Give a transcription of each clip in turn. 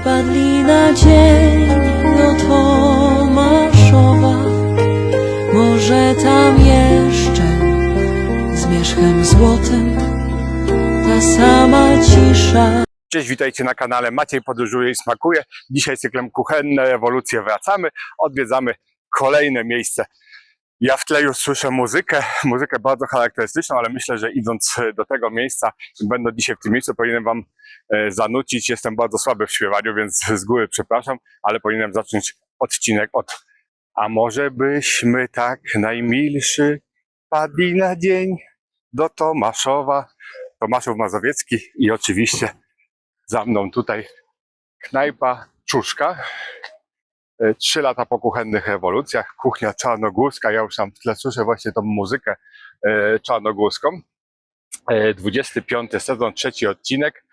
wpadli na dzień do Tomaszowa. Może tam jeszcze z wierzchem złotym ta sama cisza. Cześć, witajcie na kanale Maciej Podróżuje i Smakuje. Dzisiaj cyklem Kuchenne Ewolucje wracamy, odwiedzamy kolejne miejsce. Ja w tle już słyszę muzykę, muzykę bardzo charakterystyczną, ale myślę, że idąc do tego miejsca, będę dzisiaj w tym miejscu, powinienem wam e, zanucić. Jestem bardzo słaby w śpiewaniu, więc z góry przepraszam, ale powinienem zacząć odcinek od A może byśmy tak najmilszy padli na dzień do Tomaszowa, Tomaszów Mazowiecki i oczywiście za mną tutaj knajpa Czuszka. E, Trzy lata po kuchennych rewolucjach, kuchnia czarnogórska. Ja już tam w tle słyszę właśnie tą muzykę e, czarnogórską. E, 25 sezon, trzeci odcinek.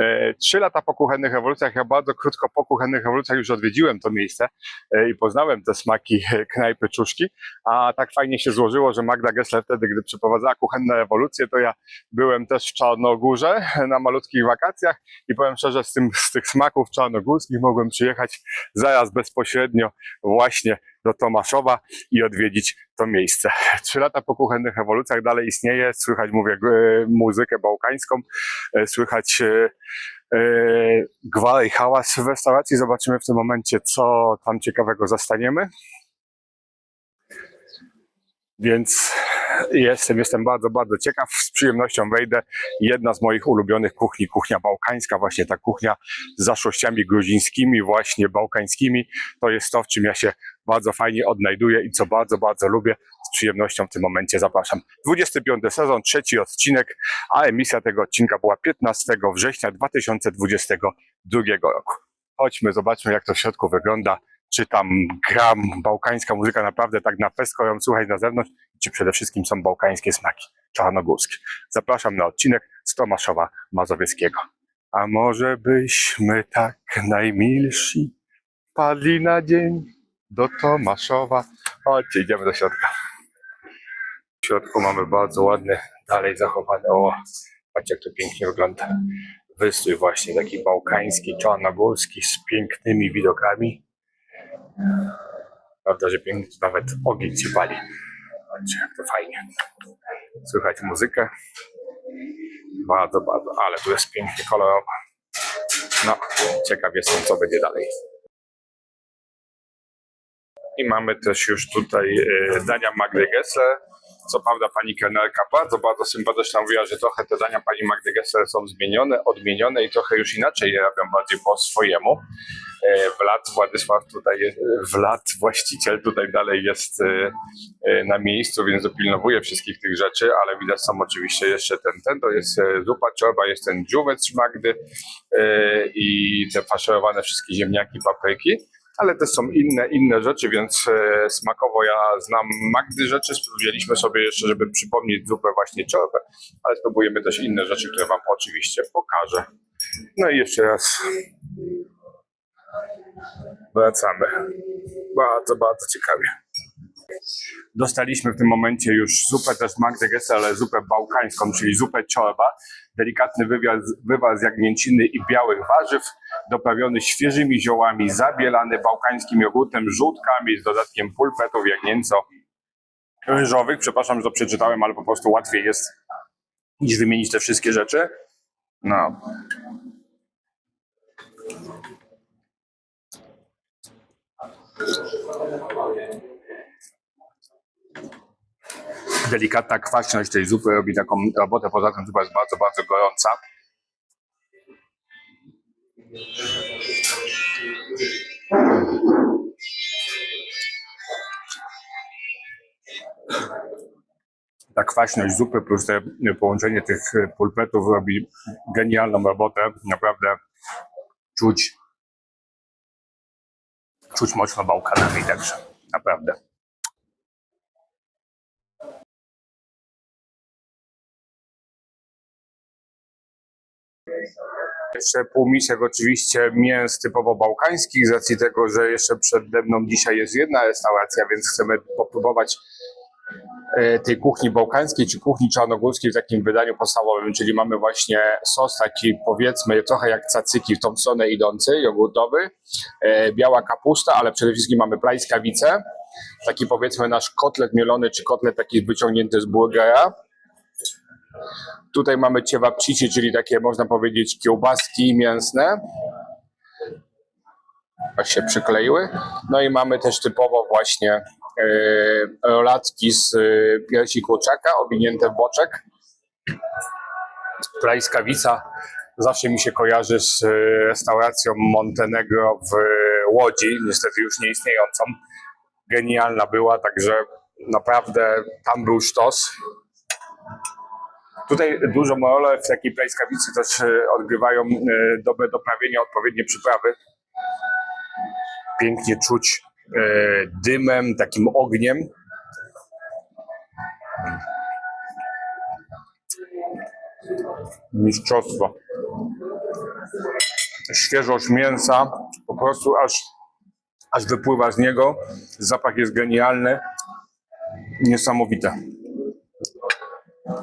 E, Trzy lata po kuchennych rewolucjach. Ja bardzo krótko po kuchennych rewolucjach już odwiedziłem to miejsce e, i poznałem te smaki e, knajpy Czuszki. A tak fajnie się złożyło, że Magda Gessler wtedy, gdy przeprowadzała kuchenne rewolucje, to ja byłem też w Czarnogórze na malutkich wakacjach i powiem szczerze, z, tym, z tych smaków czarnogórskich mogłem przyjechać zaraz bezpośrednio właśnie do Tomaszowa i odwiedzić to miejsce. Trzy lata po kuchennych rewolucjach dalej istnieje, słychać, mówię, e, muzykę bałkańską, e, słychać e, gwar i hałas w restauracji. Zobaczymy w tym momencie, co tam ciekawego zastaniemy. Więc jestem, jestem bardzo, bardzo ciekaw. Z przyjemnością wejdę. Jedna z moich ulubionych kuchni, kuchnia bałkańska, właśnie ta kuchnia z zaszłościami gruzińskimi, właśnie bałkańskimi. To jest to, w czym ja się bardzo fajnie odnajduję i co bardzo, bardzo lubię. Z przyjemnością w tym momencie zapraszam. 25 sezon, trzeci odcinek, a emisja tego odcinka była 15 września 2022 roku. Chodźmy, zobaczmy jak to w środku wygląda. Czy tam gra bałkańska muzyka naprawdę tak na festko ją słuchać na zewnątrz, czy przede wszystkim są bałkańskie smaki czarnogórskie. Zapraszam na odcinek z Tomaszowa Mazowieckiego. A może byśmy tak najmilsi padli na dzień do Tomaszowa. Chodźcie, idziemy do środka. W środku mamy bardzo ładny, dalej zachowany, o, patrzcie jak to pięknie wygląda. Wystrój właśnie taki bałkański, czarnogórski z pięknymi widokami. Prawda, że pięknie nawet ogień się pali. Patrzcie, jak to fajnie. Słychać muzykę. Bardzo, bardzo, ale tu jest pięknie kolorowo. No, ciekaw jestem, co będzie dalej. I mamy też już tutaj e, dania Magdy Gessler. Co prawda pani kelnerka bardzo, bardzo sympatyczna mówiła, że trochę te dania pani Magdy Gessler są zmienione, odmienione i trochę już inaczej je robią bardziej po swojemu. E, Wlad Władysław tutaj jest, właściciel tutaj dalej jest e, na miejscu, więc dopilnowuje wszystkich tych rzeczy, ale widać są oczywiście jeszcze ten, ten to jest zupa czorba, jest ten dżuwec Magdy i te faszerowane wszystkie ziemniaki, papryki ale też są inne, inne rzeczy, więc e, smakowo ja znam Magdy rzeczy, wzięliśmy sobie jeszcze, żeby przypomnieć zupę właśnie czorbę, ale spróbujemy też inne rzeczy, które Wam oczywiście pokażę. No i jeszcze raz wracamy. Bardzo, bardzo ciekawie. Dostaliśmy w tym momencie już zupę też Magdy ale zupę bałkańską, czyli zupę czorba. Delikatny wywar, wywar jagnięciny i białych warzyw, doprawiony świeżymi ziołami, zabielany bałkańskim jogurtem, żółtkami z dodatkiem pulpetów jagnięco-ryżowych. Przepraszam, że to przeczytałem, ale po prostu łatwiej jest niż wymienić te wszystkie rzeczy. No. Delikatna kwaśność tej zupy robi taką robotę. Poza tym zupa jest bardzo, bardzo gorąca. Ta kwaśność zupy plus te połączenie tych pulpetów robi genialną robotę. Naprawdę czuć, czuć mocno bałkanami także. Naprawdę. Jeszcze półmisek oczywiście mięs typowo bałkańskich, z racji tego, że jeszcze przede mną dzisiaj jest jedna restauracja, więc chcemy popróbować e, tej kuchni bałkańskiej czy kuchni czarnogórskiej w takim wydaniu podstawowym, czyli mamy właśnie sos taki powiedzmy trochę jak cacyki w tą stronę idący, jogurtowy, e, biała kapusta, ale przede wszystkim mamy plajskawice, taki powiedzmy nasz kotlet mielony czy kotlet taki wyciągnięty z burgera. Tutaj mamy ciewapcici, czyli takie można powiedzieć kiełbaski mięsne. Aż się przykleiły. No i mamy też typowo właśnie rolatki z e, piersi kurczaka, owinięte w boczek. Plajskawica zawsze mi się kojarzy z e, restauracją Montenegro w Łodzi, niestety już nie istniejącą. Genialna była, także naprawdę tam był sztos. Tutaj dużą rolę w takiej plajskawicy też e, odgrywają e, dobre doprawienia, odpowiednie przyprawy. Pięknie czuć e, dymem, takim ogniem. Mistrzostwo. Świeżość mięsa, po prostu aż, aż wypływa z niego. Zapach jest genialny. Niesamowite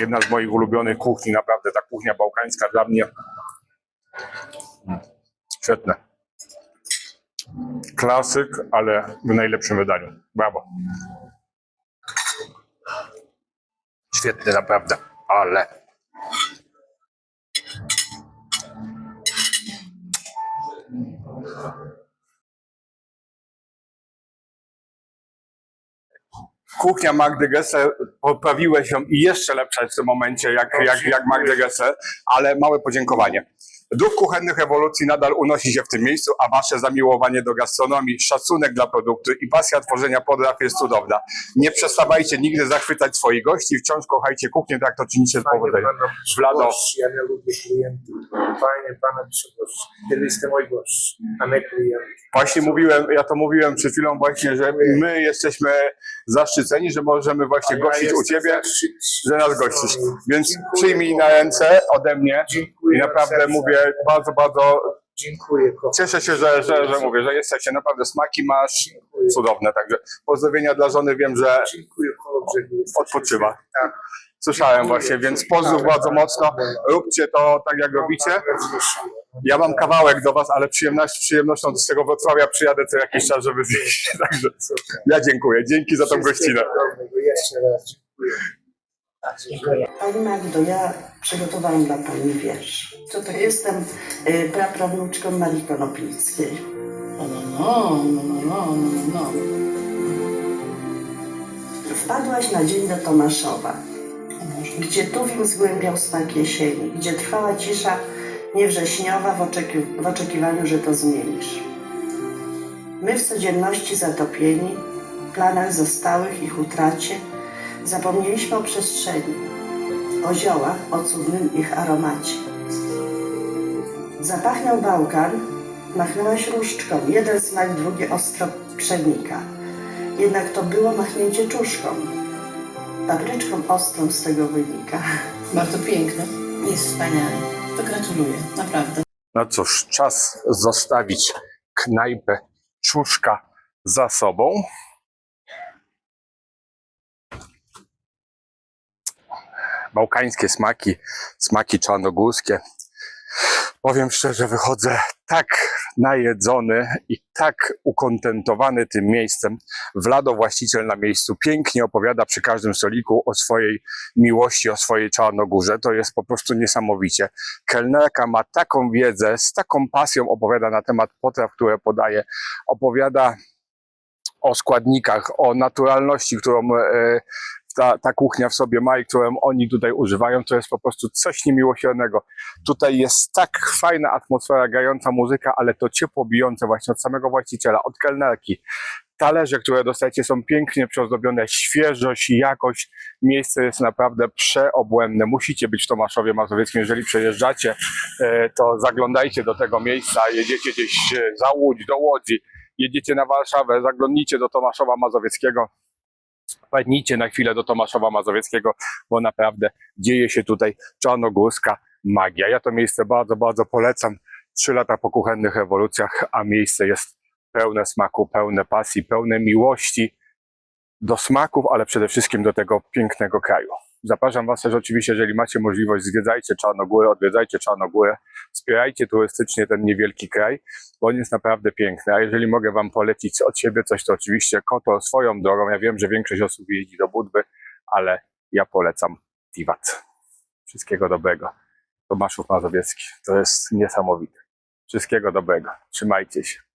jedna z moich ulubionych kuchni, naprawdę ta kuchnia bałkańska dla mnie świetne. Klasyk, ale w najlepszym wydaniu. Brawo. Świetny naprawdę, ale kuchnia Magdy Gessler poprawiłeś ją i jeszcze lepsza w tym momencie, jak, jak, jak Magdy Gessler, ale małe podziękowanie. Duch kuchennych ewolucji nadal unosi się w tym miejscu, a wasze zamiłowanie do gastronomii, szacunek dla produktu i pasja tworzenia potraw jest cudowna. Nie przestawajcie nigdy zachwycać swoich gości, wciąż kochajcie kuchnię, tak to czynicie z powodzeniem. gości, ja nie lubię klientów. Fajnie pana przygość. Ty jesteś mój gość, a nie klient. Właśnie mówiłem, ja to mówiłem przed chwilą właśnie, że my jesteśmy zaszczyceni, że możemy właśnie gościć u jestem ciebie, że nas gościsz. Więc przyjmij na ręce ode mnie Dziękuję i naprawdę serca. mówię bardzo, bardzo Dziękuję, kocham. cieszę się, że, że, że mówię, że jesteście naprawdę smaki masz Dziękuję. cudowne. Także pozdrowienia dla żony, wiem, że Dziękuję, odpoczywa. Tak. Słyszałem właśnie, więc pozdrów bardzo mocno. Róbcie to tak, jak robicie. Ja mam kawałek do was, ale przyjemność, przyjemnością z tego Wrocławia przyjadę co jakiś czas, żeby zjeść. Także ja dziękuję. Dzięki za tą gościnę. Jeszcze raz dziękuję. Dziękuję. Pani Magdo, ja przygotowałam dla Pani wiersz. Co to Jestem y, praprawnuczką Marii Konopnickiej. No, no, no, no, no, no, no. Wpadłaś na dzień do Tomaszowa, gdzie tuwim zgłębiał smak jesieni, gdzie trwała cisza niewrześniowa w, oczeki- w oczekiwaniu, że to zmienisz. My w codzienności zatopieni, w planach zostałych ich utracie, zapomnieliśmy o przestrzeni, o ziołach, o cudnym ich aromacie. Zapachnął Bałkan, machnęłaś różdżką, jeden smak, drugi ostro przenika. Jednak to było machnięcie czuszką. Papryczką ostrą z tego wynika. Bardzo piękne. Jest wspaniale. To gratuluję, naprawdę. No cóż, czas zostawić knajpę czuszka za sobą. Bałkańskie smaki, smaki czarnogórskie. Powiem szczerze, wychodzę tak najedzony i tak ukontentowany tym miejscem. Vlado, właściciel na miejscu, pięknie opowiada przy każdym stoliku o swojej miłości, o swojej Czarnogórze. To jest po prostu niesamowicie. Kelnerka ma taką wiedzę, z taką pasją opowiada na temat potraw, które podaje. Opowiada o składnikach, o naturalności, którą e, ta, ta kuchnia w sobie ma i którą oni tutaj używają. To jest po prostu coś niemiłosiernego. Tutaj jest tak fajna atmosfera, grająca muzyka, ale to ciepło bijące właśnie od samego właściciela, od kelnerki. Talerze, które dostajecie są pięknie przyozdobione, świeżość jakość. Miejsce jest naprawdę przeobłędne. Musicie być w Tomaszowie Mazowieckim. Jeżeli przejeżdżacie, e, to zaglądajcie do tego miejsca. Jedziecie gdzieś e, za Łódź, do Łodzi, jedziecie na Warszawę, zaglądnijcie do Tomaszowa Mazowieckiego. Wpadnijcie na chwilę do Tomaszowa Mazowieckiego, bo naprawdę dzieje się tutaj czarnogórska magia. Ja to miejsce bardzo, bardzo polecam. Trzy lata po kuchennych rewolucjach, a miejsce jest pełne smaku, pełne pasji, pełne miłości do smaków, ale przede wszystkim do tego pięknego kraju. Zapraszam Was też oczywiście, jeżeli macie możliwość, zwiedzajcie Czarnogórę, odwiedzajcie Czarnogórę, wspierajcie turystycznie ten niewielki kraj, bo on jest naprawdę piękny. A jeżeli mogę Wam polecić od siebie coś, to oczywiście Kotor swoją drogą. Ja wiem, że większość osób jeździ do Budwy, ale ja polecam Tiwat. Wszystkiego dobrego. Tomaszów Mazowiecki. To jest niesamowite. Wszystkiego dobrego. Trzymajcie się.